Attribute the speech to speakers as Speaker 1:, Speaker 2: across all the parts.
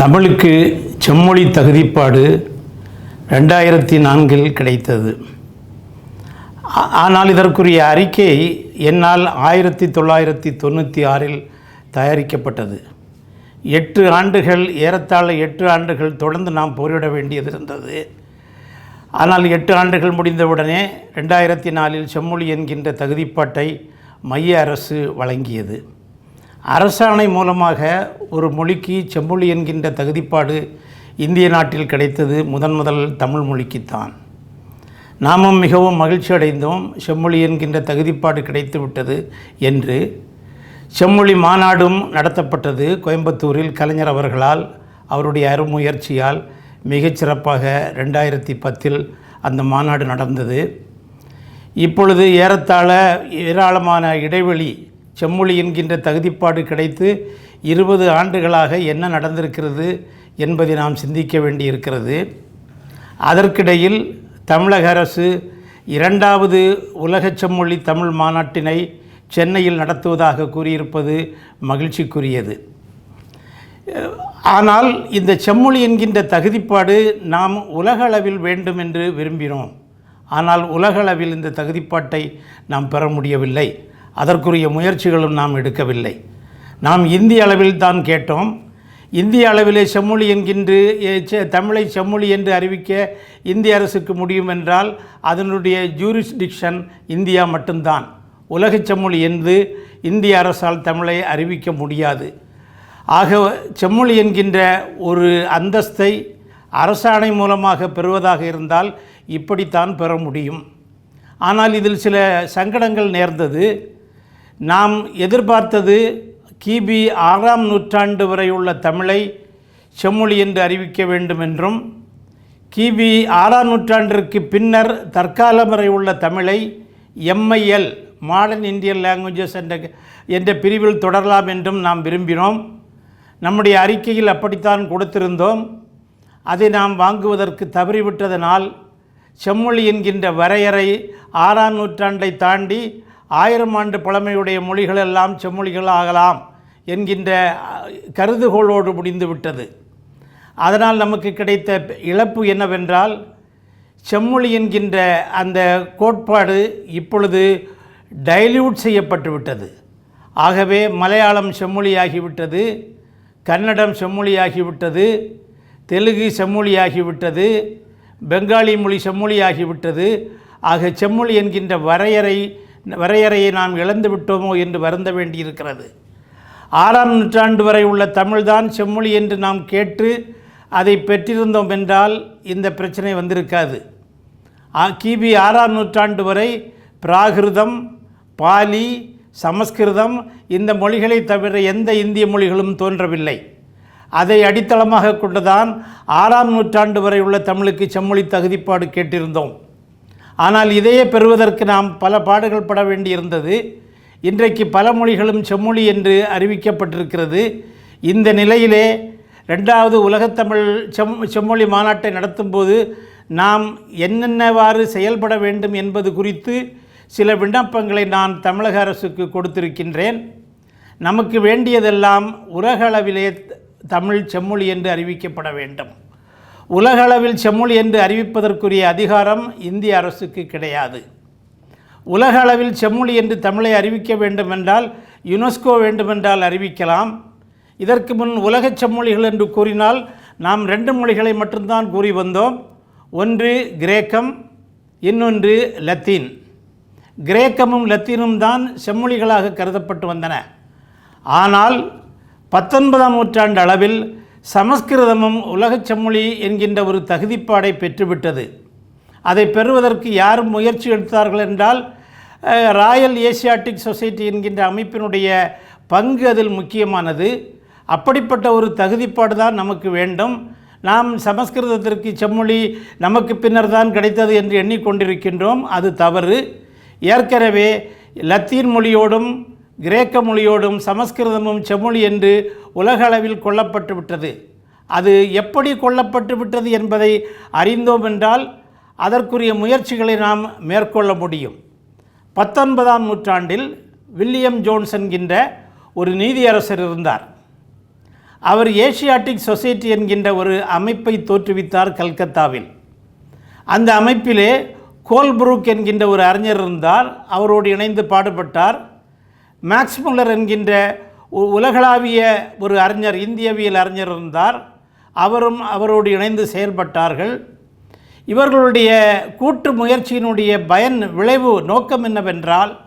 Speaker 1: தமிழுக்கு செம்மொழி தகுதிப்பாடு ரெண்டாயிரத்தி நான்கில் கிடைத்தது. ஆனால் இதற்குரிய அறிக்கை என்னால் ஆயிரத்தி தொள்ளாயிரத்தி தொண்ணூற்றி ஆறில் தயாரிக்கப்பட்டது. எட்டு ஆண்டுகள் ஏறத்தாழ எட்டு ஆண்டுகள் தொடர்ந்து நாம் போரிட வேண்டியது இருந்தது ஆனால் எட்டு ஆண்டுகள் முடிந்தவுடனே ரெண்டாயிரத்தி நாலில் செம்மொழி என்கின்ற தகுதிப்பாட்டை மைய அரசு வழங்கியது. அரசாணை மூலமாக ஒரு மொழிக்கு செம்மொழி என்கின்ற தகுதிப்பாடு இந்திய நாட்டில் கிடைத்தது முதன் முதல் தமிழ் மொழிக்குத்தான். நாமும் மிகவும் மகிழ்ச்சி அடைந்தோம் செம்மொழி என்கின்ற தகுதிப்பாடு கிடைத்து விட்டது என்று. செம்மொழி மாநாடும் நடத்தப்பட்டது கோயம்புத்தூரில் கலைஞர் அவர்களால் அவருடைய அருமுயற்சியால் மிகச்சிறப்பாக ரெண்டாயிரத்தி பத்தில் அந்த மாநாடு நடந்தது. இப்பொழுது ஏறத்தாழ ஏராளமான இடைவெளி செம்மொழி என்கின்ற தகுதிப்பாடு கிடைத்து இருபது ஆண்டுகளாக என்ன நடந்திருக்கிறது என்பதை நாம் சிந்திக்க வேண்டியிருக்கிறது. அதற்கிடையில் தமிழக அரசு இரண்டாவது உலக செம்மொழி தமிழ் மாநாட்டினை சென்னையில் நடத்துவதாக கூறியிருப்பது மகிழ்ச்சிக்குரியது. ஆனால் இந்த செம்மொழி என்கின்ற தகுதிப்பாடு நாம் உலகளவில் வேண்டும் என்று விரும்பினோம். ஆனால் உலகளவில் இந்த தகுதிப்பாட்டை நாம் பெற முடியவில்லை. அதற்குரிய முயற்சிகளும் நாம் எடுக்கவில்லை. நாம் இந்திய அளவில் தான் கேட்டோம். இந்திய அளவிலே செம்மொழி என்கின்று செ- தமிழை செம்மொழி என்று அறிவிக்க இந்திய அரசுக்கு முடியும் என்றால் அதனுடைய ஜூரிஸ்டிக்ஷன் இந்தியா மட்டும்தான். உலகச் செம்மொழி என்று இந்திய அரசால் தமிழை அறிவிக்க முடியாது. ஆக செம்மொழி என்கின்ற ஒரு அந்தஸ்தை அரசாணை மூலமாக பெறுவதாக இருந்தால் இப்படித்தான் பெற முடியும். ஆனால் இதில் சில சங்கடங்கள் நேர்ந்தது. நாம் எதிர்பார்த்தது கிபி ஆறாம் நூற்றாண்டு வரை உள்ள தமிழை செம்மொழி என்று அறிவிக்க வேண்டும் என்றும் கிபி ஆறாம் நூற்றாண்டிற்கு பின்னர் தற்காலம் வரை உள்ள தமிழை எம்ஐஎல் மாடர்ன் இந்தியன் லாங்குவேஜஸ் என்ற என்ற பிரிவில் தொடரலாம் என்றும் நாம் விரும்பினோம். நம்முடைய அறிக்கையில் அப்படித்தான் கொடுத்திருந்தோம். அதை நாம் வாங்குவதற்கு தவறிவிட்டதனால் செம்மொழி என்கின்ற வரையறை ஆறாம் நூற்றாண்டை தாண்டி ஆயிரம் ஆண்டு பழமையுடைய மொழிகளெல்லாம் செம்மொழிகள் ஆகலாம் என்கின்ற கருதுகோளோடு முடிந்துவிட்டது அதனால் நமக்கு கிடைத்த இழப்பு என்னவென்றால் செம்மொழி என்கின்ற அந்த கோட்பாடு இப்பொழுது டைல்யூட் செய்யப்பட்டு விட்டது. ஆகவே மலையாளம் செம்மொழியாகிவிட்டது கன்னடம் செம்மொழியாகிவிட்டது தெலுங்கு செம்மொழியாகிவிட்டது பெங்காலி மொழி செம்மொழியாகிவிட்டது. ஆக செம்மொழி என்கின்ற வரையறை வரையறையை நாம் இழந்து விட்டோமோ என்று வருந்த வேண்டியிருக்கிறது. ஆறாம் நூற்றாண்டு வரை உள்ள தமிழ்தான் செம்மொழி என்று நாம் கேட்டு அதை பெற்றிருந்தோம் என்றால் இந்த பிரச்சனை வந்திருக்காது. கிபி ஆறாம் நூற்றாண்டு வரை பிராகிருதம் பாலி சமஸ்கிருதம் இந்த மொழிகளை தவிர எந்த இந்திய மொழிகளும் தோன்றவில்லை. அதை அடித்தளமாக கொண்டுதான் ஆறாம் நூற்றாண்டு வரை உள்ள தமிழுக்கு செம்மொழி தகுதிப்பாடு கேட்டிருந்தோம். ஆனால் இதையே பெறுவதற்கு நாம் பல பாடுகள் பட வேண்டியிருந்தது. இன்றைக்கு பல மொழிகளும் செம்மொழி என்று அறிவிக்கப்பட்டிருக்கிறது. இந்த நிலையிலே ரெண்டாவது உலகத்தமிழ் செம் செம்மொழி மாநாட்டை நடத்தும்போது நாம் என்னென்னவாறு செயல்பட வேண்டும் என்பது குறித்து சில விண்ணப்பங்களை நான் தமிழக அரசுக்கு கொடுத்திருக்கின்றேன். நமக்கு வேண்டியதெல்லாம் உலகளவிலே தமிழ் செம்மொழி என்று அறிவிக்கப்பட வேண்டும். உலகளவில் செம்மொழி என்று அறிவிப்பதற்குரிய அதிகாரம் இந்திய அரசுக்கு கிடையாது. உலக அளவில் செம்மொழி என்று தமிழை அறிவிக்க வேண்டுமென்றால் யுனெஸ்கோ வேண்டுமென்றால் அறிவிக்கலாம். இதற்கு முன் உலகச் செம்மொழிகள் என்று கூறினால் நாம் ரெண்டு மொழிகளை மட்டும்தான் கூறி வந்தோம். ஒன்று கிரேக்கம் இன்னொன்று லத்தீன். கிரேக்கமும் லத்தீனும் தான் செம்மொழிகளாக கருதப்பட்டு வந்தன. ஆனால் பத்தொன்பதாம் நூற்றாண்டு அளவில் சமஸ்கிருதமும் உலகச் செம்மொழி என்கின்ற ஒரு தகுதிப்பாடை பெற்றுவிட்டது. அதை பெறுவதற்கு யார் முயற்சி எடுத்தார்கள் என்றால் ராயல் ஏசியாட்டிக் சொசைட்டி என்கின்ற அமைப்பினுடைய பங்கு அதில் முக்கியமானது. அப்படிப்பட்ட ஒரு தகுதிப்பாடு தான் நமக்கு வேண்டும். நாம் சமஸ்கிருதத்திற்கு செம்மொழி நமக்கு பின்னர் தான் கிடைத்தது என்று எண்ணிக்கொண்டிருக்கின்றோம். அது தவறு. ஏற்கனவே லத்தீன் மொழியோடும் கிரேக்க மொழியோடும் சமஸ்கிருதமும் செம்மொழி என்று உலகளவில் கொல்லப்பட்டு விட்டது. அது எப்படி கொல்லப்பட்டு விட்டது என்பதை அறிந்தோம் என்றால் அதற்குரிய முயற்சிகளை நாம் மேற்கொள்ள முடியும். பத்தொன்பதாம் நூற்றாண்டில் வில்லியம் ஜோன்ஸ் என்கின்ற ஒரு நீதியரசர் இருந்தார். அவர் ஏசியாட்டிக் சொசைட்டி என்கின்ற ஒரு அமைப்பை தோற்றுவித்தார் கல்கத்தாவில். அந்த அமைப்பிலே கோல்புரூக் என்கின்ற ஒரு அறிஞர் இருந்தார். அவரோடு இணைந்து பாடுபட்டார். மேக்ஸ் முல்லர் என்கின்ற உ- உலகளாவிய ஒரு அறிஞர் இந்தியவியல் அறிஞர் இருந்தார். அவரும் அவரோடு இணைந்து செயல்பட்டார்கள். இவர்களுடைய கூட்டு முயற்சியினுடைய பயன் விளைவு நோக்கம் என்னவென்றால்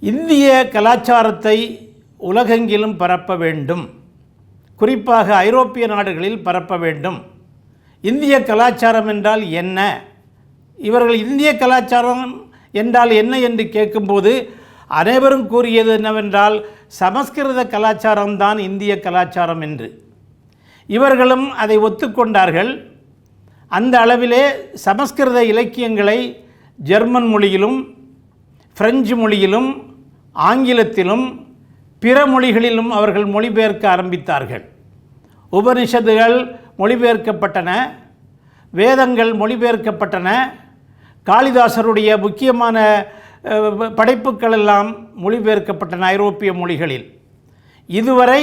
Speaker 1: இந்திய கலாச்சாரத்தை உலகெங்கிலும் பரப்ப வேண்டும். குறிப்பாக ஐரோப்பிய நாடுகளில் பரப்ப வேண்டும். இந்திய கலாச்சாரம் என்றால் என்ன? இவர்கள் இந்திய கலாச்சாரம் என்றால் என்ன என்று கேட்கும்போது அனைவரும் கூறியது என்னவென்றால் சமஸ்கிருத கலாச்சாரம்தான் இந்திய கலாச்சாரம் என்று. இவர்களும் அதை ஒத்துக்கொண்டார்கள். அந்த அளவிலே சமஸ்கிருத இலக்கியங்களை ஜெர்மன் மொழியிலும் பிரெஞ்சு மொழியிலும் ஆங்கிலத்திலும் பிற மொழிகளிலும் அவர்கள் மொழிபெயர்க்க ஆரம்பித்தார்கள். உபனிஷத்துகள் மொழிபெயர்க்கப்பட்டன வேதங்கள் மொழிபெயர்க்கப்பட்டன காளிதாசருடைய முக்கியமான அஹ், படைப்புகள் எல்லாம் மொழிபெயர்க்கப்பட்டன ஐரோப்பிய மொழிகளில். இதுவரை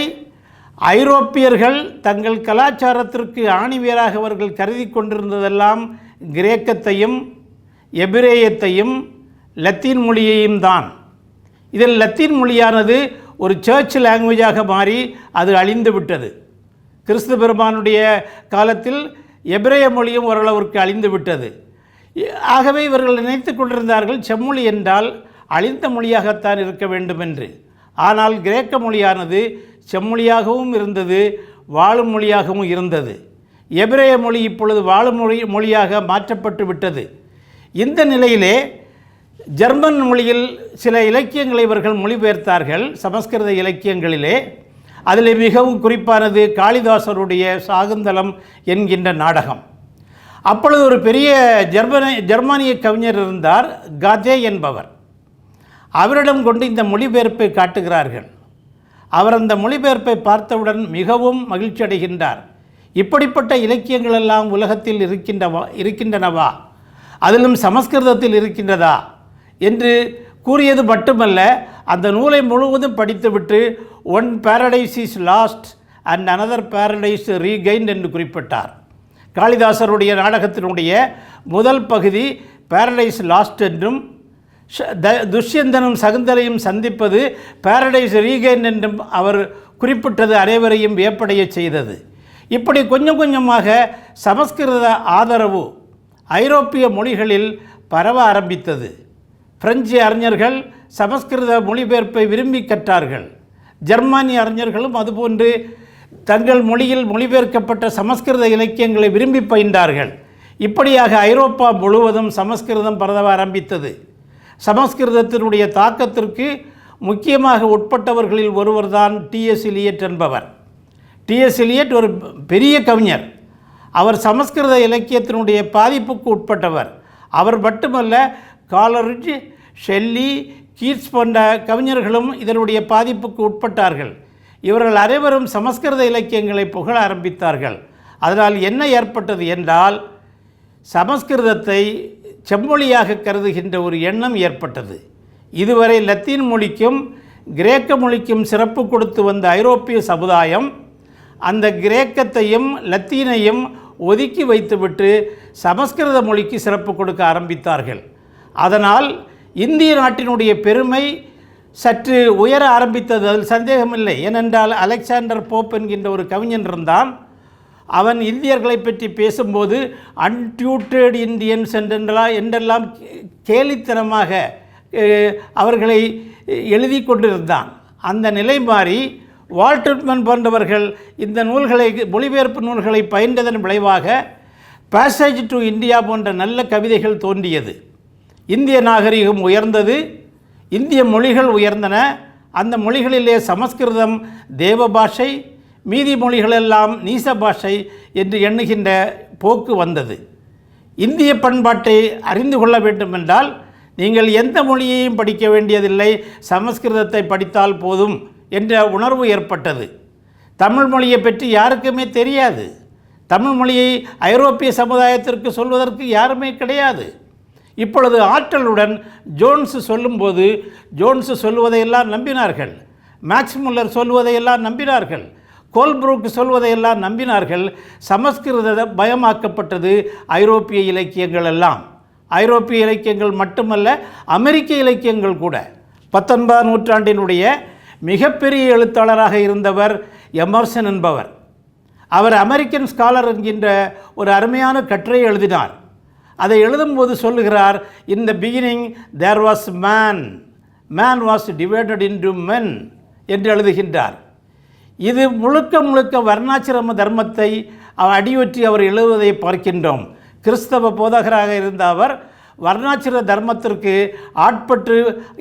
Speaker 1: ஐரோப்பியர்கள் தங்கள் கலாச்சாரத்திற்கு ஆணிவேராக அவர்கள் கருதி கொண்டிருந்ததெல்லாம் கிரேக்கத்தையும் எபிரேயத்தையும் லத்தீன் மொழியையும் தான். இதில் லத்தீன் மொழியானது ஒரு சர்ச் லாங்குவேஜாக மாறி அது அழிந்து விட்டது. கிறிஸ்து பெருமானுடைய காலத்தில் எபிரேய மொழியும் ஓரளவிற்கு அழிந்து விட்டது. ஆகவே இவர்கள் நினைத்து கொண்டிருந்தார்கள் செம்மொழி என்றால் அழிந்த மொழியாகத்தான் இருக்க வேண்டும் என்று ஆனால் கிரேக்க மொழியானது செம்மொழியாகவும் இருந்தது வாழும் மொழியாகவும் இருந்தது. எபிரேய மொழி இப்பொழுது வாழும் மொழி மொழியாக மாற்றப்பட்டு விட்டது. இந்த நிலையிலே ஜெர்மன் மொழியில் சில இலக்கியங்களை இவர்கள் மொழிபெயர்த்தார்கள் சமஸ்கிருத இலக்கியங்களிலே. அதில் மிகவும் குறிப்பானது காளிதாசருடைய சாகுந்தலம் என்கின்ற நாடகம். அப்பொழுது ஒரு பெரிய ஜெர்மனி ஜெர்மானிய கவிஞர் இருந்தார் காஜே என்பவர். அவரிடம் கொண்டு இந்த மொழிபெயர்ப்பை காட்டுகிறார்கள். அவர் அந்த மொழிபெயர்ப்பை பார்த்தவுடன் மிகவும் மகிழ்ச்சி அடைகின்றார். இப்படிப்பட்ட இலக்கியங்கள் எல்லாம் உலகத்தில் இருக்கின்றவா இருக்கின்றனவா? அதிலும் சமஸ்கிருதத்தில் இருக்கின்றதா? என்று கூறியது மட்டுமல்ல அந்த நூலை முழுவதும் படித்துவிட்டு one paradise is lost and another paradise regained என்று குறிப்பிட்டார். காளிதாசருடைய நாடகத்தினுடைய முதல் பகுதி பேரடைஸ் லாஸ்ட் என்றும் ஷ- த- துஷ்யந்தனும் சகுந்தலையும் சந்திப்பது பாரடைஸ் ரீகேன் என்றும் அவர் குறிப்பிட்டது அனைவரையும் வியப்படையச் செய்தது. இப்படி கொஞ்சம் கொஞ்சமாக சமஸ்கிருத ஆதரவு ஐரோப்பிய மொழிகளில் பரவ ஆரம்பித்தது. பிரெஞ்சு அறிஞர்கள் சமஸ்கிருத மொழிபெயர்ப்பை விரும்பி கற்றார்கள். ஜெர்மானிய அறிஞர்களும் அதுபோன்று தங்கள் மொழியில் மொழிபெயர்க்கப்பட்ட சமஸ்கிருத இலக்கியங்களை விரும்பி பயின்றார்கள். இப்படியாக ஐரோப்பா முழுவதும் சமஸ்கிருதம் பரதவ ஆரம்பித்தது. சமஸ்கிருதத்தினுடைய தாக்கத்திற்கு முக்கியமாக உட்பட்டவர்களில் ஒருவர்தான் டிஎஸ் இலியட் என்பவர். டிஎஸ் இலியட் ஒரு பெரிய கவிஞர். அவர் சமஸ்கிருத இலக்கியத்தினுடைய பாதிப்புக்கு உட்பட்டவர். அவர் மட்டுமல்ல காலரிட் ஷெல்லி கீட்ஸ் போன்ற கவிஞர்களும் இதனுடைய பாதிப்புக்கு உட்பட்டார்கள். இவர்கள் அனைவரும் சமஸ்கிருத இலக்கியங்களை புகழ ஆரம்பித்தார்கள். அதனால் என்ன ஏற்பட்டது என்றால் சமஸ்கிருதத்தை செம்மொழியாக கருதுகின்ற ஒரு எண்ணம் ஏற்பட்டது. இதுவரை லத்தீன் மொழிக்கும் கிரேக்க மொழிக்கும் சிறப்பு கொடுத்து வந்த ஐரோப்பிய சமுதாயம் அந்த கிரேக்கத்தையும் லத்தீனையும் ஒதுக்கி வைத்துவிட்டு சமஸ்கிருத மொழிக்கு சிறப்பு கொடுக்க ஆரம்பித்தார்கள். அதனால் இந்திய நாட்டினுடைய பெருமை சற்று உயர ஆரம்பித்தது அதில் சந்தேகமில்லை. ஏனென்றால் அலெக்சாண்டர் போப் என்கின்ற ஒரு கவிஞன் இருந்தான். அவன் இந்தியர்களை பற்றி பேசும்போது அன்டியூட்டட் இந்தியன்ஸ் என்றெல்லாம் என்றெல்லாம் கேலித்தனமாக அவர்களை எழுதி கொண்டிருந்தான். அந்த நிலை மாறி வால்ட்மன் போன்றவர்கள் இந்த நூல்களை மொழிபெயர்ப்பு நூல்களை பயின்றதன் விளைவாக பேசேஜ் டு இந்தியா போன்ற நல்ல கவிதைகள் தோன்றியது. இந்திய நாகரிகம் உயர்ந்தது. இந்திய மொழிகள் உயர்ந்தன. அந்த மொழிகளிலே சமஸ்கிருதம் தேவ பாஷை மீதி மொழிகளெல்லாம் நீச பாஷை என்று எண்ணுகின்ற போக்கு வந்தது. இந்திய பண்பாட்டை அறிந்து கொள்ள வேண்டுமென்றால் நீங்கள் எந்த மொழியையும் படிக்க வேண்டியதில்லை. சமஸ்கிருதத்தை படித்தால் போதும் என்ற உணர்வு ஏற்பட்டது. தமிழ் மொழியை பற்றி யாருக்குமே தெரியாது. தமிழ் மொழியை ஐரோப்பிய சமுதாயத்திற்கு சொல்வதற்கு யாருமே கிடையாது. இப்பொழுது ஆற்றலுடன் ஜோன்ஸ் சொல்லும்போது ஜோன்ஸ் சொல்லுவதையெல்லாம் நம்பினார்கள். மேக்ஸ் முல்லர் சொல்லுவதையெல்லாம் நம்பினார்கள். கோல்ப்ரூக் சொல்வதையெல்லாம் நம்பினார்கள். சமஸ்கிருத பயமாக்கப்பட்டது ஐரோப்பிய இலக்கியங்கள் எல்லாம். ஐரோப்பிய இலக்கியங்கள் மட்டுமல்ல அமெரிக்க இலக்கியங்கள் கூட. பத்தொன்பதாம் நூற்றாண்டினுடைய மிகப்பெரிய எழுத்தாளராக இருந்தவர் எமர்சன் என்பவர். அவர் அமெரிக்கன் ஸ்காலர் என்கின்ற ஒரு அருமையான கட்டுரை எழுதினார். அதை எழுதும்போது சொல்லுகிறார் in the beginning there was man man was divided into men என்று எழுதுகின்றார். இது முழுக்க முழுக்க வர்ணாசிரம தர்மத்தை அடியொற்றி அவர் எழுதுவதை பார்க்கின்றோம். கிறிஸ்தவ போதகராக இருந்த அவர் வர்ணாச்சிர தர்மத்திற்கு ஆட்பட்டு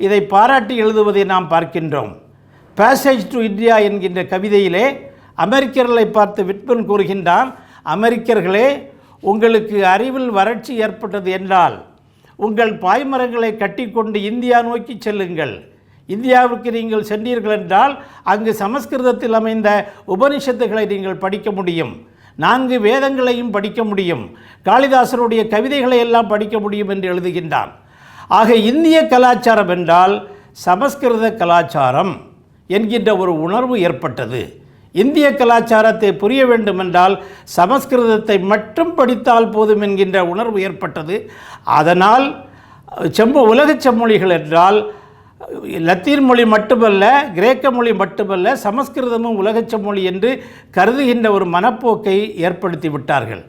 Speaker 1: இதை பாராட்டி எழுதுவதை நாம் பார்க்கின்றோம். பேசேஜ் டு இந்தியா என்கின்ற கவிதையிலே அமெரிக்கர்களை பார்த்து விட்பன் கூறுகின்றான் அமெரிக்கர்களே உங்களுக்கு அறிவில் வறட்சி ஏற்பட்டது என்றால் உங்கள் பாய்மரங்களை கட்டிக்கொண்டு இந்தியா நோக்கி செல்லுங்கள். இந்தியாவுக்கு நீங்கள் சென்றீர்கள் என்றால் அங்கு சமஸ்கிருதத்தில் அமைந்த உபனிஷத்துகளை நீங்கள் படிக்க முடியும். நான்கு வேதங்களையும் படிக்க முடியும். காளிதாசருடைய கவிதைகளை எல்லாம் படிக்க முடியும் என்று எழுதுகின்றான். ஆக இந்திய கலாச்சாரம் என்றால் சமஸ்கிருத கலாச்சாரம் என்கின்ற ஒரு உணர்வு ஏற்பட்டது. இந்திய கலாச்சாரத்தை புரிய வேண்டுமென்றால் சமஸ்கிருதத்தை மட்டும் படித்தால் போதும் என்கின்ற உணர்வு ஏற்பட்டது. அதனால் செம்மொ உலகச் செம்மொழிகள் என்றால் லத்தீன் மொழி மட்டுமல்ல கிரேக்க மொழி மட்டுமல்ல சமஸ்கிருதமும் உலகச் செம்மொழி என்று கருதுகின்ற ஒரு மனப்போக்கை ஏற்படுத்தி விட்டார்கள்.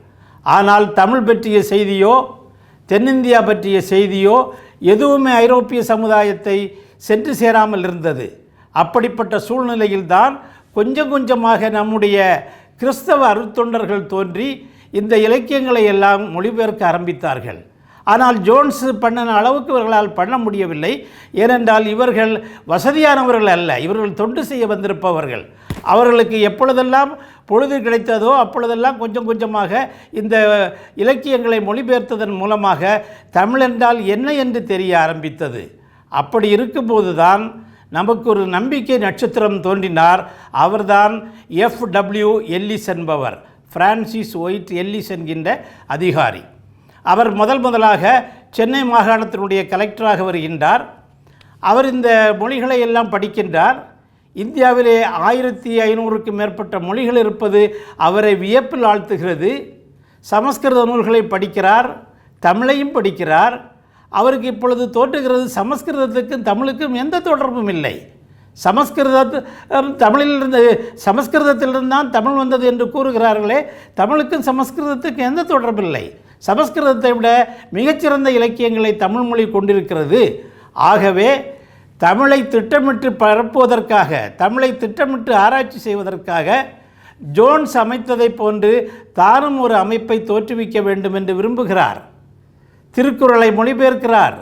Speaker 1: ஆனால் தமிழ் பற்றிய செய்தியோ தென்னிந்தியா பற்றிய செய்தியோ எதுவுமே ஐரோப்பிய சமுதாயத்தை சென்று சேராமல் இருந்தது. அப்படிப்பட்ட சூழ்நிலையில்தான் கொஞ்சம் கொஞ்சமாக நம்முடைய கிறிஸ்தவ அருத்தொண்டர்கள் தோன்றி இந்த இலக்கியங்களை எல்லாம் மொழிபெயர்க்க ஆரம்பித்தார்கள். ஆனால் ஜோன்ஸ் பண்ணின அளவுக்கு இவர்களால் பண்ண முடியவில்லை. ஏனென்றால் இவர்கள் வசதியானவர்கள் அல்ல. இவர்கள் தொண்டு செய்ய வந்திருப்பவர்கள். அவர்களுக்கு எப்பொழுதெல்லாம் பொழுது கிடைத்ததோ அப்பொழுதெல்லாம் கொஞ்சம் கொஞ்சமாக இந்த இலக்கியங்களை மொழிபெயர்த்ததன் மூலமாக தமிழென்றால் என்ன என்று தெரிய ஆரம்பித்தது. அப்படி இருக்கும்போது தான் நமக்கு ஒரு நம்பிக்கை நட்சத்திரம் தோன்றினார். அவர்தான் எஃப் டபிள்யூ எல்லிஸ் என்பவர். பிரான்சிஸ் ஒயிட் எல்லிஸ் என்கின்ற அதிகாரி. அவர் முதல் முதலாக சென்னை மாகாணத்தினுடைய கலெக்டராக வருகின்றார். அவர் இந்த மொழிகளை எல்லாம் படிக்கின்றார். இந்தியாவிலே ஆயிரத்தி ஐநூறுக்கும் மேற்பட்ட மொழிகள் இருப்பது அவரை வியப்பில் ஆழ்த்துகிறது. சமஸ்கிருத நூல்களை படிக்கிறார். தமிழையும் படிக்கிறார். அவருக்கு இப்பொழுது தோற்றுகிறது சமஸ்கிருதத்துக்கும் தமிழுக்கும் எந்த தொடர்பும் இல்லை. சமஸ்கிருதத்து தமிழிலிருந்து சமஸ்கிருதத்திலிருந்து தான் தமிழ் வந்தது என்று கூறுகிறார்களே தமிழுக்கும் சமஸ்கிருதத்துக்கும் எந்த தொடர்பில்லை. சமஸ்கிருதத்தை விட மிகச்சிறந்த இலக்கியங்களை தமிழ் மொழி கொண்டிருக்கிறது. ஆகவே தமிழை திட்டமிட்டு பரப்புவதற்காக தமிழை திட்டமிட்டு ஆராய்ச்சி செய்வதற்காக ஜோன்ஸ் அமைத்ததைப் போன்று தானும் ஒரு அமைப்பை தோற்றுவிக்க வேண்டும் என்று விரும்புகிறார். திருக்குறளை மொழிபெயர்க்கிறார்.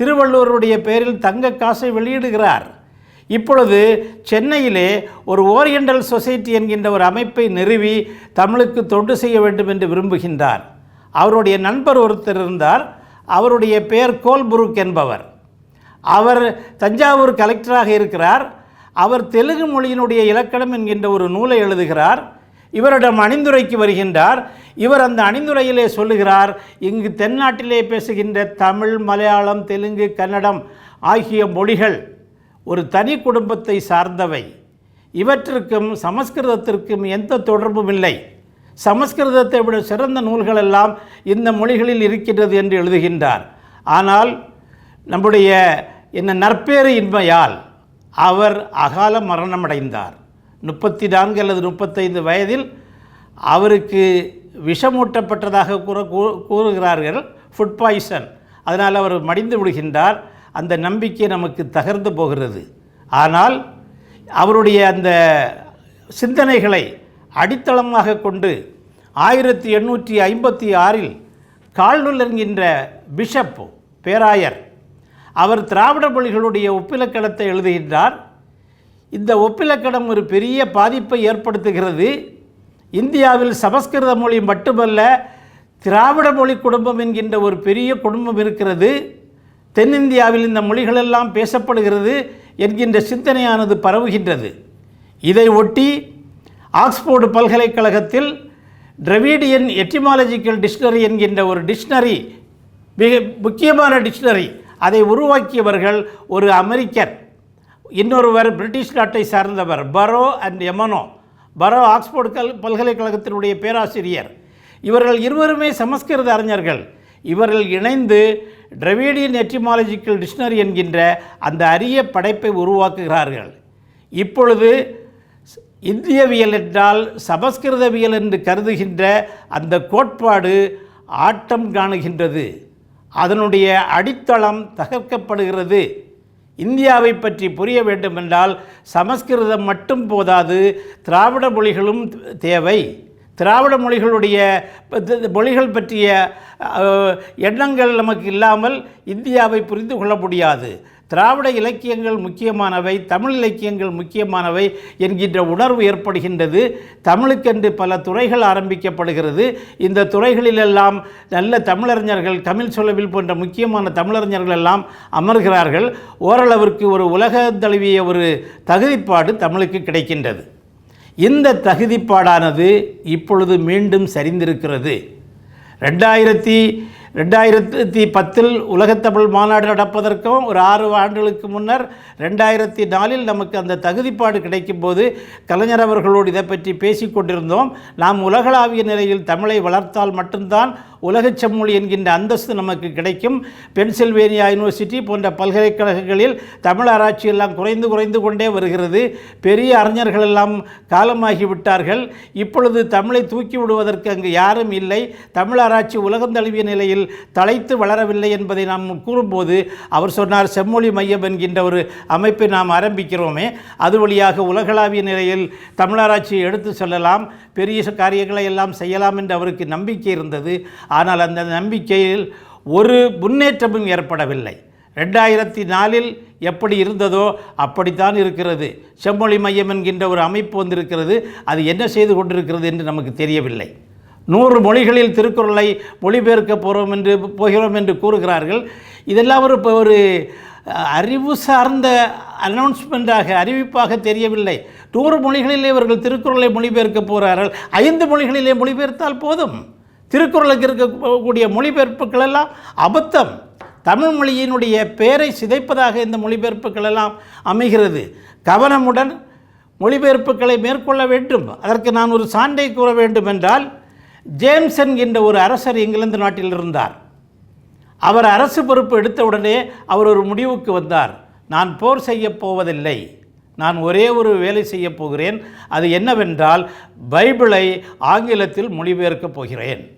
Speaker 1: திருவள்ளுவருடைய பெயரில் தங்க காசை வெளியிடுகிறார். இப்பொழுது சென்னையிலே ஒரு ஓரியண்டல் சொசைட்டி என்கின்ற ஒரு அமைப்பை நிறுவி தமிழுக்கு தொண்டு செய்ய வேண்டும் என்று விரும்புகின்றார். அவருடைய நண்பர் ஒருத்தர் இருந்தார். அவருடைய பெயர் கோல்புருக் என்பவர். அவர் தஞ்சாவூர் கலெக்டராக இருக்கிறார். அவர் தெலுங்கு மொழியினுடைய இலக்கணம் என்கின்ற ஒரு நூலை எழுதுகிறார். இவரிடம் அணிந்துரைக்கு வருகின்றார். இவர் அந்த அணிந்துரையிலே சொல்லுகிறார் இங்கு தென்னாட்டிலே பேசுகின்ற தமிழ் மலையாளம் தெலுங்கு கன்னடம் ஆகிய மொழிகள் ஒரு தனி குடும்பத்தை சார்ந்தவை. இவற்றிற்கும் சமஸ்கிருதத்திற்கும் எந்த தொடர்பும் இல்லை. சமஸ்கிருதத்தை விட சிறந்த நூல்கள் எல்லாம் இந்த மொழிகளில் இருக்கின்றது என்று எழுதுகின்றார். ஆனால் நம்முடைய என்ன நற்பேறு இன்மையால் அவர் அகால மரணமடைந்தார். முப்பத்தி நான்கு அல்லது முப்பத்தைந்து வயதில் அவருக்கு விஷமூட்டப்பட்டதாக கூற கூ- கூறுகிறார்கள் ஃபுட் பாய்சன் அதனால் அவர் மடிந்து விடுகின்றார். அந்த நம்பிக்கை நமக்கு தகர்ந்து போகிறது. ஆனால் அவருடைய அந்த சிந்தனைகளை அடித்தளமாக கொண்டு ஆயிரத்தி எண்ணூற்றி ஐம்பத்தி ஆறில் கால்நூல் என்கின்ற பிஷப் பேராயர் அவர் திராவிட மொழிகளுடைய ஒப்பிலக்கணத்தை எழுதுகின்றார். இந்த ஒப்பிலக்கணம் ஒரு பெரிய பாதிப்பை ஏற்படுத்துகிறது. இந்தியாவில் சமஸ்கிருத மொழி மட்டுமல்ல திராவிட மொழி குடும்பம் என்கின்ற ஒரு பெரிய குடும்பம் இருக்கிறது. தென்னிந்தியாவில் இந்த மொழிகளெல்லாம் பேசப்படுகிறது என்கின்ற சிந்தனையானது பரவுகின்றது. இதை ஒட்டி ஆக்ஸ்போர்டு பல்கலைக்கழகத்தில் டிரவிடியன் எட்டிமாலஜிக்கல் டிக்ஷனரி என்கின்ற ஒரு டிக்ஷனரி மிக முக்கியமான டிக்ஷனரி அதை உருவாக்கியவர்கள் ஒரு அமெரிக்கர். இன்னொருவர் பிரிட்டிஷ் நாட்டை சார்ந்தவர் பரோ அண்ட் எமனோ. பரோ ஆக்ஸ்போர்ட் கல் பல்கலைக்கழகத்தினுடைய பேராசிரியர். இவர்கள் இருவருமே சமஸ்கிருத அறிஞர்கள். இவர்கள் இணைந்து டிரவிடியன் எட்டிமாலஜிக்கல் டிக்ஷனரி என்கின்ற அந்த அரிய படைப்பை உருவாக்குகிறார்கள். இப்பொழுது இந்தியவியல் என்றால் சமஸ்கிருதவியல் என்று கருதுகின்ற அந்த கோட்பாடு ஆட்டம் காணுகின்றது. அதனுடைய அடித்தளம் தகர்க்கப்படுகிறது. இந்தியாவை பற்றி புரிய வேண்டுமென்றால் சமஸ்கிருதம் மட்டும் போதாது திராவிட மொழிகளும் தேவை. திராவிட மொழிகளுடைய மொழிகள் பற்றிய எண்ணங்கள் நமக்கு இல்லாமல் இந்தியாவை புரிந்து கொள்ள முடியாது. திராவிட இலக்கியங்கள் முக்கியமானவை தமிழ் இலக்கியங்கள் முக்கியமானவை என்கின்ற உணர்வு ஏற்படுகின்றது. தமிழுக்கென்று பல துறைகள் ஆரம்பிக்கப்படுகிறது. இந்த துறைகளிலெல்லாம் நல்ல தமிழறிஞர்கள் தமிழ் சொலவில் போன்ற முக்கியமான தமிழறிஞர்கள் எல்லாம் அமர்கிறார்கள். ஓரளவிற்கு ஒரு உலக தழுவிய ஒரு தகுதிப்பாடு தமிழுக்கு கிடைக்கின்றது. இந்த தகுதிப்பாடானது இப்பொழுது மீண்டும் சரிந்திருக்கிறது. ரெண்டாயிரத்தி ரெண்டாயிரத்தி பத்தில் உலகத்தமிழ் மாநாடு நடப்பதற்கும் ஒரு ஆறு ஆண்டுகளுக்கு முன்னர் ரெண்டாயிரத்தி நாலில் நமக்கு அந்த தகுதிப்பாடு கிடைக்கும்போது கலைஞர் அவர்களோடு இதை பற்றி பேசிக் கொண்டிருந்தோம். நாம் உலகளாவிய நிலையில் தமிழை வளர்த்தால் மட்டும்தான் உலகச் செம்மொழி என்கின்ற அந்தஸ்து நமக்கு கிடைக்கும். பென்சில்வேனியா யூனிவர்சிட்டி போன்ற பல்கலைக்கழகங்களில் தமிழ் ஆராய்ச்சி எல்லாம் குறைந்து குறைந்து கொண்டே வருகிறது. பெரிய அறிஞர்கள் எல்லாம் காலமாகி விட்டார்கள். இப்பொழுது தமிழை தூக்கி விடுவதற்கு அங்கு யாரும் இல்லை. தமிழ் ஆராய்ச்சி உலகம் தழுவிய நிலையில் தலைத்து வளரவில்லை என்பதை நாம் கூறும்போது அவர் சொன்னார் செம்மொழி மையம் என்கின்ற ஒரு அமைப்பை நாம் ஆரம்பிக்கிறோமே. அது வழியாக உலகளாவிய நிலையில் தமிழாராய்ச்சியை எடுத்து செல்லலாம். பெரிய காரியங்களை எல்லாம் செய்யலாம் என்று அவருக்கு நம்பிக்கை இருந்தது. ஆனால் அந்த நம்பிக்கையில் ஒரு முன்னேற்றமும் ஏற்படவில்லை. ரெண்டாயிரத்தி நாலில் எப்படி இருந்ததோ அப்படித்தான் இருக்கிறது. செம்மொழி மையம் என்கின்ற ஒரு அமைப்பு வந்திருக்கிறது. அது என்ன செய்து கொண்டிருக்கிறது என்று நமக்கு தெரியவில்லை. நூறு மொழிகளில் திருக்குறளை மொழிபெயர்க்க போகிறோம் என்று போகிறோம் என்று கூறுகிறார்கள். இதெல்லாம் ஒரு இப்போ ஒரு அறிவு சார்ந்த அனௌன்ஸ்மெண்ட்டாக அறிவிப்பாக தெரியவில்லை. நூறு மொழிகளிலே இவர்கள் திருக்குறளை மொழிபெயர்க்க போகிறார்கள் ஐந்து மொழிகளிலே மொழிபெயர்த்தால் போதும். திருக்குறளுக்கு இருக்கக்கூடிய மொழிபெயர்ப்புகள் எல்லாம் அபத்தம். தமிழ் மொழியினுடைய பெயரை சிதைப்பதாக இந்த மொழிபெயர்ப்புகள் எல்லாம் அமைகிறது. கவனமுடன் மொழிபெயர்ப்புகளை மேற்கொள்ள வேண்டும். அதற்கு நான் ஒரு சான்றை கூற வேண்டும் என்றால் ஜேம்ஸ் என்கின்ற ஒரு அரசர் இங்கிலாந்து நாட்டில் இருந்தார். அவர் அரசு பொறுப்பு எடுத்தவுடனே அவர் ஒரு முடிவுக்கு வந்தார். நான் போர் செய்யப் போவதில்லை. நான் ஒரே ஒரு வேலை செய்யப் போகிறேன். அது என்னவென்றால் பைபிளை ஆங்கிலத்தில் மொழிபெயர்க்கப் போகிறேன்.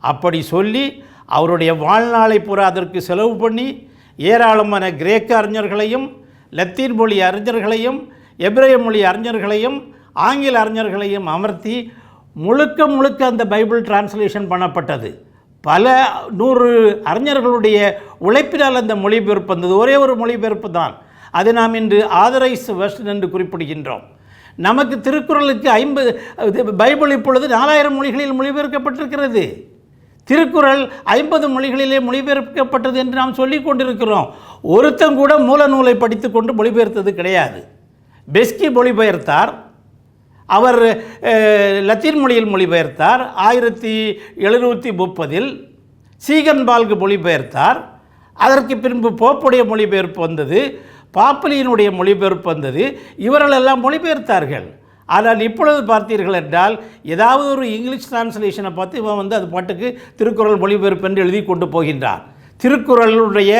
Speaker 1: அப்படி சொல்லி அவருடைய வாழ்நாளை பூரா அதற்கு செலவு பண்ணி ஏராளமான கிரேக்க அறிஞர்களையும் லத்தீன் மொழி அறிஞர்களையும் எப்ரைய மொழி அறிஞர்களையும் ஆங்கில அறிஞர்களையும் அமர்த்தி முழுக்க முழுக்க அந்த பைபிள் டிரான்ஸ்லேஷன் பண்ணப்பட்டது. பல நூறு அறிஞர்களுடைய உழைப்பினால் அந்த மொழிபெயர்ப்பு வந்தது. ஒரே ஒரு மொழிபெயர்ப்பு தான். அது நாம் இன்று ஆதரைஸ் வெர்ஷன் என்று குறிப்பிடுகின்றோம். நமக்கு திருக்குறளுக்கு ஐம்பது இது பைபிள் இப்பொழுது நாலாயிரம் மொழிகளில் மொழிபெயர்க்கப்பட்டிருக்கிறது. திருக்குறள் ஐம்பது மொழிகளிலே மொழிபெயர்க்கப்பட்டது என்று நாம் சொல்லி கொண்டிருக்கிறோம். ஒருத்தன் கூட மூல நூலை படித்துக்கொண்டு மொழிபெயர்த்தது கிடையாது. பெஸ்கி மொழிபெயர்த்தார். அவர் லத்தீன் மொழியில் மொழிபெயர்த்தார். ஆயிரத்தி எழுநூற்றி முப்பதில் சீகன்பால்கு மொழிபெயர்த்தார். அதற்கு பின்பு போப்புடைய மொழிபெயர்ப்பு வந்தது. பாப்பலியினுடைய மொழிபெயர்ப்பு வந்தது. இவர்களெல்லாம் மொழிபெயர்த்தார்கள். ஆனால் இப்பொழுது பார்த்தீர்கள் என்றால் ஏதாவது ஒரு இங்கிலீஷ் டிரான்ஸ்லேஷனை பார்த்து இவன் வந்து அது பாட்டுக்கு திருக்குறள் மொழிபெயர்ப்பு என்று எழுதி கொண்டு போகின்றான். திருக்குறளுடைய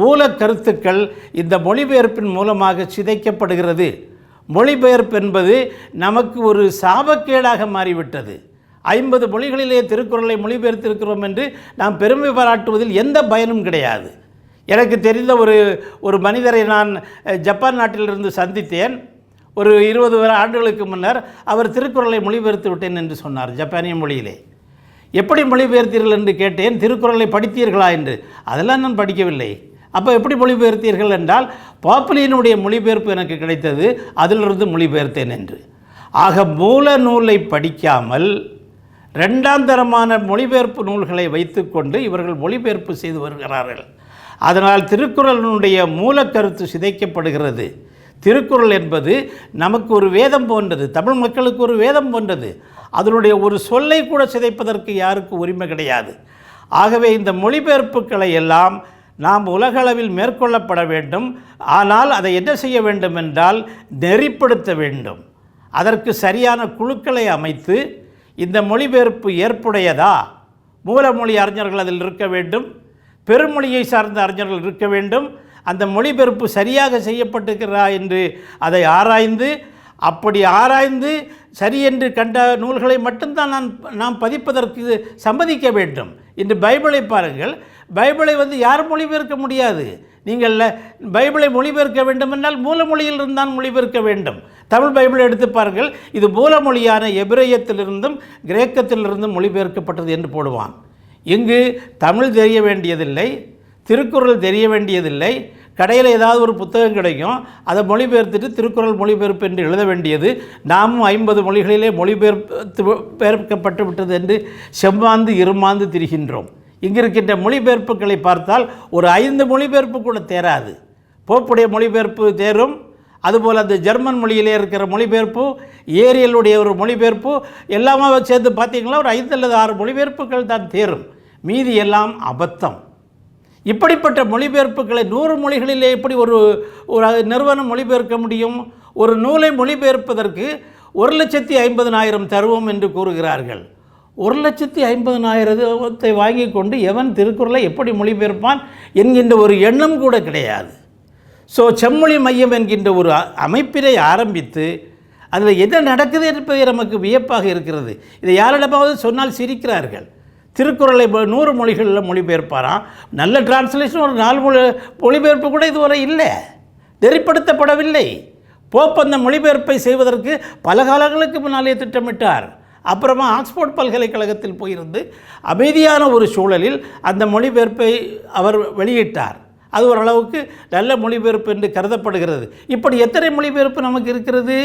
Speaker 1: மூல கருத்துக்கள் இந்த மொழிபெயர்ப்பின் மூலமாக சிதைக்கப்படுகிறது. மொழிபெயர்ப்பு என்பது நமக்கு ஒரு சாபக்கேடாக மாறிவிட்டது. ஐம்பது மொழிகளிலே திருக்குறளை மொழிபெயர்த்திருக்கிறோம் என்று நாம் பெருமை பாராட்டுவதில் எந்த பயனும் கிடையாது. எனக்கு தெரிந்த ஒரு ஒரு மனிதரை நான் ஜப்பான் நாட்டிலிருந்து சந்தித்தேன். ஒரு இருபது ஆண்டுகளுக்கு முன்னர் அவர் திருக்குறளை மொழிபெயர்த்து விட்டேன் என்று சொன்னார் ஜப்பானிய மொழியிலே. எப்படி மொழிபெயர்த்தீர்கள் என்று கேட்டேன் திருக்குறளை படித்தீர்களா என்று. அதெல்லாம் நான் படிக்கவில்லை. அப்போ எப்படி மொழிபெயர்த்தீர்கள் என்றால் பாப்புலியனுடைய மொழிபெயர்ப்பு எனக்கு கிடைத்தது அதிலிருந்து மொழிபெயர்த்தேன் என்று. ஆக மூல நூலை படிக்காமல் ரெண்டாம் தரமான மொழிபெயர்ப்பு நூல்களை வைத்துக்கொண்டு இவர்கள் மொழிபெயர்ப்பு செய்து வருகிறார்கள். அதனால் திருக்குறளினுடைய மூலக்கருத்து சிதைக்கப்படுகிறது. திருக்குறள் என்பது நமக்கு ஒரு வேதம் போன்றது. தமிழ் மக்களுக்கு ஒரு வேதம் போன்றது. அதனுடைய ஒரு சொல்லை கூட சிதைப்பதற்கு யாருக்கு உரிமை கிடையாது. ஆகவே இந்த மொழிபெயர்ப்புகளை எல்லாம் நாம் உலகளவில் மேற்கொள்ளப்பட வேண்டும். ஆனால் அதை என்ன செய்ய வேண்டும் என்றால் நெறிப்படுத்த வேண்டும். அதற்கு சரியான குழுக்களை அமைத்து இந்த மொழிபெயர்ப்பு ஏற்புடையதா? மூலமொழி அறிஞர்கள் அதில் இருக்க வேண்டும். பெருமொழியை சார்ந்த அறிஞர்கள் இருக்க வேண்டும். அந்த மொழிபெயர்ப்பு சரியாக செய்யப்பட்டிருக்கிறா என்று அதை ஆராய்ந்து அப்படி ஆராய்ந்து சரி என்று கண்ட நூல்களை மட்டும்தான் நான் நாம் பதிப்பதற்கு சம்மதிக்க வேண்டும். இன்று பைபிளை பாருங்கள். பைபிளை வந்து யார் மொழிபெயர்க்க முடியாது. நீங்கள் பைபிளை மொழிபெயர்க்க வேண்டுமென்றால் மூலமொழியில் இருந்தான் மொழிபெயர்க்க வேண்டும். தமிழ் பைபிளை எடுத்து பாருங்கள். இது மூலமொழியான எபிரேயத்திலிருந்தும் கிரேக்கத்திலிருந்தும் மொழிபெயர்க்கப்பட்டது என்று போடுவான். இங்கு தமிழ் தெரிய வேண்டியதில்லை. திருக்குறள் தெரிய வேண்டியதில்லை. கடையில் ஏதாவது ஒரு புத்தகம் கிடைக்கும் அதை மொழிபெயர்த்துட்டு திருக்குறள் மொழிபெயர்ப்பு என்று எழுத வேண்டியது. நாமும் ஐம்பது மொழிகளிலே மொழிபெயர்த்து பெயர்க்கப்பட்டு விட்டது என்று செம்மாந்து இருமாந்து திரிகின்றோம். இங்கு இருக்கின்ற மொழிபெயர்ப்புகளை பார்த்தால் ஒரு ஐந்து மொழிபெயர்ப்பு கூட தேராது. போப்புடைய மொழிபெயர்ப்பு தேரும். அதுபோல் அந்த ஜெர்மன் மொழியிலே இருக்கிற மொழிபெயர்ப்பு ஏரியலுடைய ஒரு மொழிபெயர்ப்பு எல்லாமே சேர்ந்து பார்த்திங்கன்னா ஒரு ஐந்து அல்லது ஆறு மொழிபெயர்ப்புகள் தான் தேரும். மீதி எல்லாம் அபத்தம். இப்படிப்பட்ட மொழிபெயர்ப்புகளை நூறு மொழிகளிலே எப்படி ஒரு ஒரு நிறுவனம் மொழிபெயர்க்க முடியும்? ஒரு நூலை மொழிபெயர்ப்பதற்கு ஒரு லட்சத்தி ஐம்பதனாயிரம் தருவோம் என்று கூறுகிறார்கள். ஒரு லட்சத்தி ஐம்பதனாயிரத்தை வாங்கி கொண்டு எவன் திருக்குறளை எப்படி மொழிபெயர்ப்பான் என்கின்ற ஒரு எண்ணம் கூட கிடையாது. ஸோ செம்மொழி மையம் என்கின்ற ஒரு அமைப்பினை ஆரம்பித்து அதில் என்ன நடக்குது என்பது நமக்கு வியப்பாக இருக்கிறது. இதை யாரிடமாவது சொன்னால் சிரிக்கிறார்கள். திருக்குறளை நூறு மொழிகளில் மொழிபெயர்ப்பாராம். நல்ல டிரான்ஸ்லேஷன் ஒரு நாலு மொழி மொழிபெயர்ப்பு கூட இதுவரை இல்லை. நெறிப்படுத்தப்படவில்லை. போப் அந்த மொழிபெயர்ப்பை செய்வதற்கு பல காலங்களுக்கு முன்னாலே திட்டமிட்டார். அப்புறமா ஆக்ஸ்போர்ட் பல்கலைக்கழகத்தில் போயிருந்து அமைதியான ஒரு சூழலில் அந்த மொழிபெயர்ப்பை அவர் வெளியிட்டார். அது ஓரளவுக்கு நல்ல மொழிபெயர்ப்பு என்று கருதப்படுகிறது. இப்படி எத்தனை மொழிபெயர்ப்பு நமக்கு இருக்கிறது?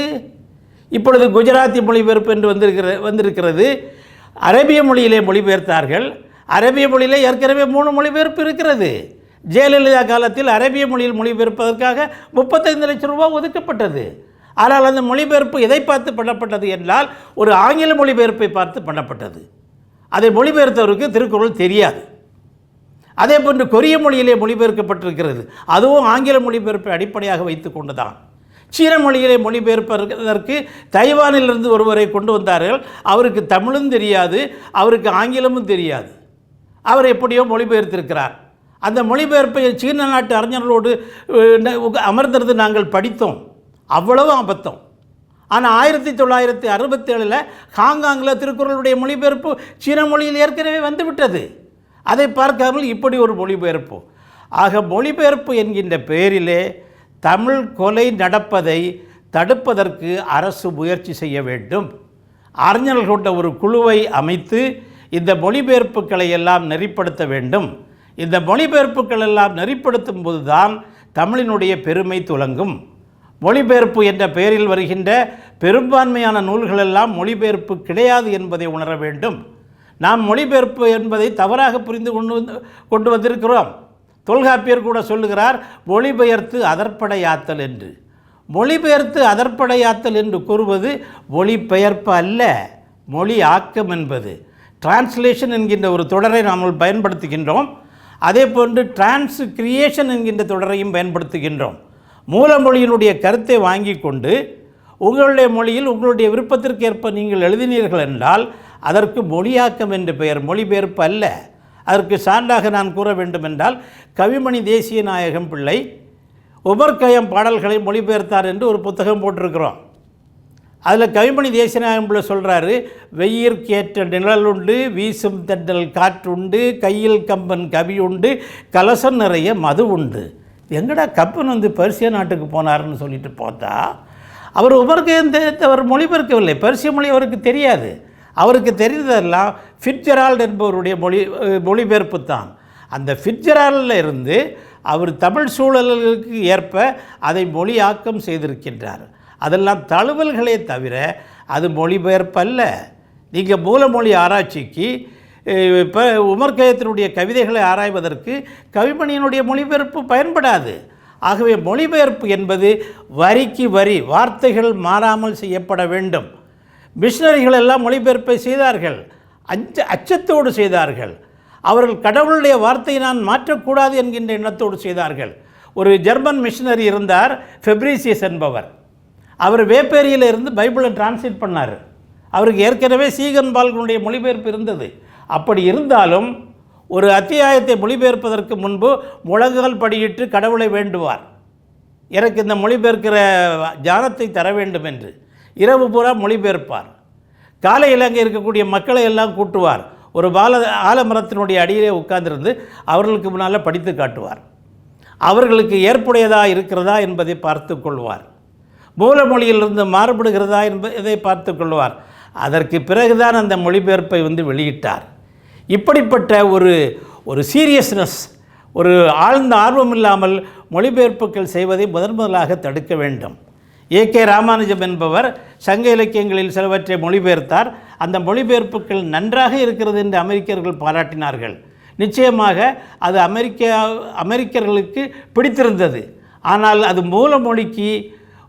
Speaker 1: இப்பொழுது குஜராத்தி மொழிபெயர்ப்பு என்று வந்திருக்கிற வந்திருக்கிறது. அரேபிய மொழியிலே மொழிபெயர்த்தார்கள். அரேபிய மொழியில் ஏற்கனவே மூணு மொழிபெயர்ப்பு இருக்கிறது. ஜெயலலிதா காலத்தில் அரேபிய மொழியில் மொழிபெயர்ப்பதற்காக முப்பத்தைந்து லட்சம் ரூபாய் ஒதுக்கப்பட்டது. ஆனால் அந்த மொழிபெயர்ப்பு எதை பார்த்து பண்ணப்பட்டது என்றால் ஒரு ஆங்கில மொழிபெயர்ப்பை பார்த்து பண்ணப்பட்டது. அதை மொழிபெயர்த்தவருக்கு திருக்குறள் தெரியாது. அதே போன்று கொரிய மொழியிலே மொழிபெயர்க்கப்பட்டிருக்கிறது. அதுவும் ஆங்கில மொழிபெயர்ப்பை அடிப்படையாக வைத்து கொண்டுதான். சீன மொழியிலே மொழிபெயர்ப்பதற்கு தைவானிலிருந்து ஒருவரை கொண்டு வந்தார்கள். அவருக்கு தமிழும் தெரியாது அவருக்கு ஆங்கிலமும் தெரியாது. அவர் எப்படியோ மொழிபெயர்த்திருக்கிறார். அந்த மொழிபெயர்ப்பை சீன நாட்டு அறிஞர்களோடு அமர்ந்திருந்து நாங்கள் படித்தோம். அவ்வளவு அபத்தம் ஆனால் ஆயிரத்தி தொள்ளாயிரத்தி அறுபத்தேழில் ஹாங்காங்கில் திருக்குறளுடைய மொழிபெயர்ப்பு சீன மொழியில் ஏற்கனவே வந்துவிட்டது. அதை பார்க்காமல் இப்படி ஒரு மொழிபெயர்ப்பு. ஆக மொழிபெயர்ப்பு என்கின்ற பெயரிலே தமிழ் கொலை நடப்பதை தடுப்பதற்கு அரசு முயற்சி செய்ய வேண்டும். அறிஞர்கள் கொண்ட ஒரு குழுவை அமைத்து இந்த மொழிபெயர்ப்புகளை எல்லாம் நெறிப்படுத்த வேண்டும். இந்த மொழிபெயர்ப்புகள் எல்லாம் நெறிப்படுத்தும் போதுதான் தமிழினுடைய பெருமை துலங்கும். மொழிபெயர்ப்பு என்ற பெயரில் வருகின்ற பெரும்பான்மையான நூல்களெல்லாம் மொழிபெயர்ப்பு கிடையாது என்பதை உணர வேண்டும். நாம் மொழிபெயர்ப்பு என்பதை தவறாக புரிந்து கொண்டு வந்து கொண்டு வந்திருக்கிறோம். தொல்காப்பியர் கூட சொல்லுகிறார் மொழிபெயர்த்து அதற்படையாத்தல் என்று. மொழிபெயர்த்து அதற்படையாத்தல் என்று கூறுவது மொழிபெயர்ப்பு அல்ல மொழி ஆக்கம் என்பது. டிரான்ஸ்லேஷன் என்கின்ற ஒரு தொடரை நாம் பயன்படுத்துகின்றோம். அதே போன்று டிரான்ஸ் கிரியேஷன் என்கின்ற தொடரையும் பயன்படுத்துகின்றோம். மூலமொழியினுடைய கருத்தை வாங்கி கொண்டு உங்களுடைய மொழியில் உங்களுடைய விருப்பத்திற்கு ஏற்ப நீங்கள் எழுதினீர்கள் என்றால் அதற்கு மொழியாக்கம் என்று பெயர் மொழிபெயர்ப்பு அல்ல. அதற்கு சான்றாக நான் கூற வேண்டுமென்றால் கவிமணி தேசிய நாயகம் பிள்ளை உமர்கயம் பாடல்களை மொழிபெயர்த்தார் என்று ஒரு புத்தகம் போட்டிருக்கிறோம். அதில் கவிமணி தேசியநாயகம் பிள்ளை சொல்கிறாரு வெயிற்கேற்ற நிழல் உண்டு வீசும் தென்றல் காற்றுண்டு கையில் கம்பன் கவி உண்டு கலசம் நிறைய மது உண்டு. எங்கடா கப்பன் வந்து பர்சிய நாட்டுக்கு போனாருன்னு சொல்லிட்டு பார்த்தா அவர் உமர்கயத்தை அவர் மொழிபெயர்க்கவில்லை. பர்சிய மொழி அவருக்கு தெரியாது. அவருக்கு தெரிந்ததெல்லாம் ஃபிட்ஜெரால்டு என்பவருடைய மொழி மொழிபெயர்ப்பு தான் அந்த ஃபிட்ஜெரால்டில் இருந்து அவர் தமிழ் சூழல்களுக்கு ஏற்ப அதை மொழியாக்கம் செய்திருக்கின்றார். அதெல்லாம் தழுவல்களே தவிர அது மொழிபெயர்ப்பல்ல. நீங்கள் மூலமொழி ஆராய்ச்சிக்கு இப்போ உமர்கயத்தினுடைய கவிதைகளை ஆராய்வதற்கு கவிமணியினுடைய மொழிபெயர்ப்பு பயன்படாது. ஆகவே மொழிபெயர்ப்பு என்பது வரிக்கு வரி வார்த்தைகள் மாறாமல் செய்யப்பட வேண்டும். மிஷினரிகள் எல்லாம் மொழிபெயர்ப்பை செய்தார்கள். அச்ச அச்சத்தோடு செய்தார்கள். அவர்கள் கடவுளுடைய வார்த்தையை நான் மாற்றக்கூடாது என்கின்ற எண்ணத்தோடு செய்தார்கள். ஒரு ஜெர்மன் மிஷினரி இருந்தார் ஃபெப்ரீசியஸ் என்பவர். அவர் வேப்பேரியில் இருந்து பைபிளை டிரான்ஸ்லேட் பண்ணார். அவருக்கு ஏற்கனவே சீகன் பால்கனுடைய மொழிபெயர்ப்பு இருந்தது. அப்படி இருந்தாலும் ஒரு அத்தியாயத்தை மொழிபெயர்ப்பதற்கு முன்பு முழங்குகள் படியிட்டு கடவுளை வேண்டுவார். எனக்கு இந்த மொழிபெயர்க்கிற ஜானத்தை தர வேண்டும் என்று இரவு பூரா மொழிபெயர்ப்பார். காலையில் அங்கே இருக்கக்கூடிய மக்களை எல்லாம் கூட்டுவார். ஒரு பால ஆலமரத்தினுடைய அடியிலே உட்கார்ந்திருந்து அவர்களுக்கு முன்னால் படித்து காட்டுவார். அவர்களுக்கு ஏற்புடையதாக இருக்கிறதா என்பதை பார்த்து கொள்வார். மூலமொழியிலிருந்து மாறுபடுகிறதா என்பதை பார்த்து கொள்வார். அதற்கு பிறகுதான் அந்த மொழிபெயர்ப்பை வந்து வெளியிட்டார். இப்படிப்பட்ட ஒரு ஒரு சீரியஸ்னஸ் ஒரு ஆழ்ந்த ஆர்வம் இல்லாமல் மொழிபெயர்ப்புகள் செய்வதை முதன் முதலாக தடுக்க வேண்டும். ஏ கே ராமானுஜம் என்பவர் சங்க இலக்கியங்களில் சிலவற்றை மொழிபெயர்த்தார். அந்த மொழிபெயர்ப்புகள் நன்றாக இருக்கிறது என்று அமெரிக்கர்கள் பாராட்டினார்கள். நிச்சயமாக அது அமெரிக்கா அமெரிக்கர்களுக்கு பிடித்திருந்தது. ஆனால் அது மூல மொழிக்கு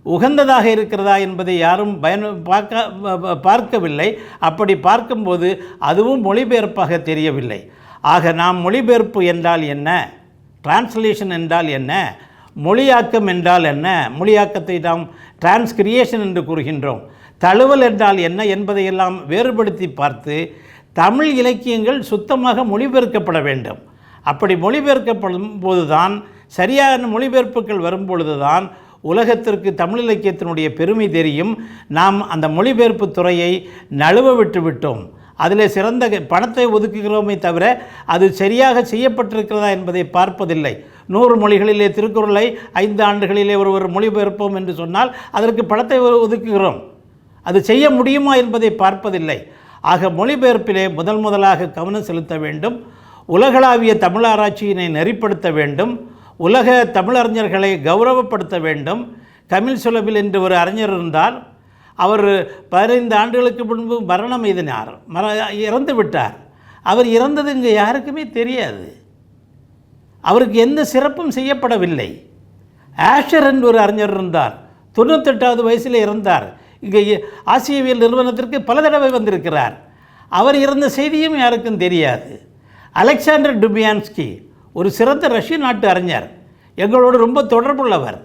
Speaker 1: உகந்ததாக இருக்கிறதா என்பதை யாரும் பயன் பார்க்க பார்க்கவில்லை. அப்படி பார்க்கும்போது அதுவும் மொழிபெயர்ப்பாக தெரியவில்லை. ஆக நாம் மொழிபெயர்ப்பு என்றால் என்ன? டிரான்ஸ்லேஷன் என்றால் என்ன? மொழியாக்கம் என்றால் என்ன? மொழியாக்கத்தை நாம் டிரான்ஸ்கிரியேஷன் என்று கூறுகின்றோம். தழுவல் என்றால் என்ன என்பதையெல்லாம் வேறுபடுத்தி பார்த்து தமிழ் இலக்கியங்கள் சுத்தமாக மொழிபெயர்க்கப்பட வேண்டும். அப்படி மொழிபெயர்க்கப்படும் போதுதான் சரியான மொழிபெயர்ப்புகள் வரும்பொழுதுதான் உலகத்திற்கு தமிழ் இலக்கியத்தினுடைய பெருமை தெரியும். நாம் அந்த மொழிபெயர்ப்பு துறையை நழுவ விட்டு விட்டோம். அதில் சிறந்த பணத்தை ஒதுக்குகிறோமே தவிர அது சரியாக செய்யப்பட்டிருக்கிறதா என்பதை பார்ப்பதில்லை. நூறு மொழிகளிலே திருக்குறளை ஐந்து ஆண்டுகளிலே ஒருவர் மொழிபெயர்ப்போம் என்று சொன்னால் அதற்கு பணத்தை ஒதுக்குகிறோம். அது செய்ய முடியுமா என்பதை பார்ப்பதில்லை. ஆக மொழிபெயர்ப்பிலே முதல் முதலாக கவனம் செலுத்த வேண்டும். உலகளாவிய தமிழ் ஆராய்ச்சியினை நெறிப்படுத்த வேண்டும். உலக தமிழறிஞர்களை கௌரவப்படுத்த வேண்டும். கமில் சுலபில் என்று ஒரு அறிஞர் இருந்தால் அவர் பதினைந்து ஆண்டுகளுக்கு முன்பு மரணம் எய்தினார். மர இறந்து விட்டார் அவர் இறந்தது இங்கே யாருக்குமே தெரியாது. அவருக்கு எந்த சிறப்பும் செய்யப்படவில்லை. ஆஷர் என்று ஒரு அறிஞர் இருந்தார். தொண்ணூத்தெட்டாவது வயசில் இருந்தார் இங்கே ஆசியவியல் நிறுவனத்திற்கு பல தடவை வந்திருக்கிறார். அவர் இறந்த செய்தியும் யாருக்கும் தெரியாது. அலெக்சாண்டர் டுபியான்ஸ்கி ஒரு சிறந்த ரஷ்ய நாட்டு அறிஞர். எங்களோடு ரொம்ப தொடர்புள்ளவர்.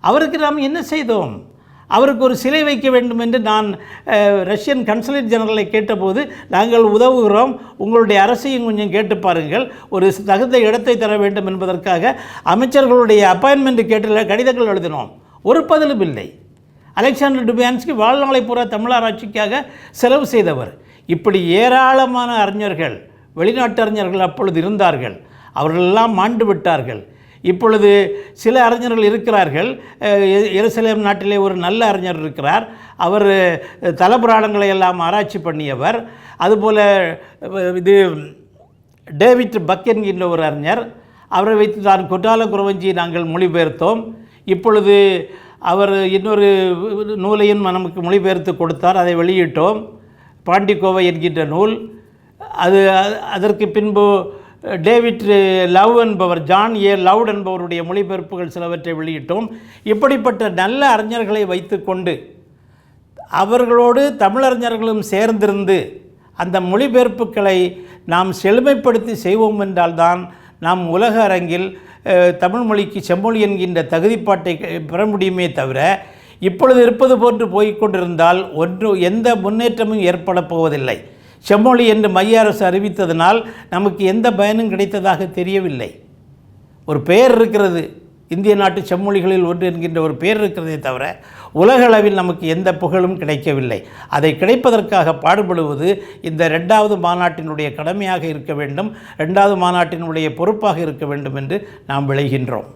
Speaker 1: அவருக்கு நாம் என்ன செய்தோம்? அவருக்கு ஒரு சிலை வைக்க வேண்டும் என்று நான் ரஷ்யன் கன்சுலேட் ஜெனரலை கேட்டபோது நாங்கள் உதவுகிறோம் உங்களுடைய அரசையும் கொஞ்சம் கேட்டு பாருங்கள் ஒரு தகுந்த இடத்தை தர வேண்டும் என்பதற்காக அமைச்சர்களுடைய அப்பாயின்மெண்ட் கேட்டு கடிதங்கள் எழுதினோம். ஒரு பதிலும் இல்லை. அலெக்சாண்டர் டுபியான்ஸ்கி வாழ்நாளை பூரா தமிழாராய்ச்சிக்காக செலவு செய்தவர். இப்படி ஏராளமான அறிஞர்கள் வெளிநாட்டு அறிஞர்கள் அப்பொழுது இருந்தார்கள். அவர்களெல்லாம் மாண்டு விட்டார்கள். இப்பொழுது சில அறிஞர்கள் இருக்கிறார்கள். எருசலேம் நாட்டிலே ஒரு நல்ல அறிஞர் இருக்கிறார். அவர் தலபுராணங்களை எல்லாம் ஆராய்ச்சி பண்ணியவர். அதுபோல் இது டேவிட் பக் என்கின்ற ஒரு அறிஞர். அவரை வைத்து தான் கொட்டால குறவஞ்சி நாங்கள் மொழிபெயர்த்தோம். இப்பொழுது அவர் இன்னொரு நூலையும் நமக்கு மொழிபெயர்த்து கொடுத்தார். அதை வெளியிட்டோம். பாண்டிக்கோவை என்கின்ற நூல். அது அதற்கு பின்பு டேவிட் லவ் என்பவர் ஜான் ஏ. லவுட் என்பவருடைய மொழிபெயர்ப்புகள் சிலவற்றை வெளியிட்டோம். இப்படிப்பட்ட நல்ல அறிஞர்களை வைத்துக்கொண்டு அவர்களோடு தமிழறிஞர்களும் சேர்ந்திருந்து அந்த மொழிபெயர்ப்புகளை நாம் செழுமைப்படுத்தி செய்வோம் என்றால்தான் நாம் உலக அரங்கில் தமிழ்மொழிக்கு தமிழ் மொழிக்கு செம்மொழி என்கின்ற தகுதிப்பாட்டை க- பெற முடியுமே தவிர இப்பொழுது இருப்பது போன்று போய்கொண்டிருந்தால் ஒன்று எந்த முன்னேற்றமும் ஏற்பட போவதில்லை. செம்மொழி என்று மைய அரசு அறிவித்ததனால் நமக்கு எந்த பயனும் கிடைத்ததாக தெரியவில்லை. ஒரு பெயர் இருக்கிறது இந்திய நாட்டு செம்மொழிகளில் ஒன்று என்கின்ற ஒரு பெயர் இருக்கிறதே தவிர உலகளவில் நமக்கு எந்த புகழும் கிடைக்கவில்லை. அதை கிடைப்பதற்காக பாடுபடுவது இந்த ரெண்டாவது மாநாட்டினுடைய கடமையாக இருக்க வேண்டும் ரெண்டாவது மாநாட்டினுடைய பொறுப்பாக இருக்க வேண்டும் என்று நாம் விளைகின்றோம்.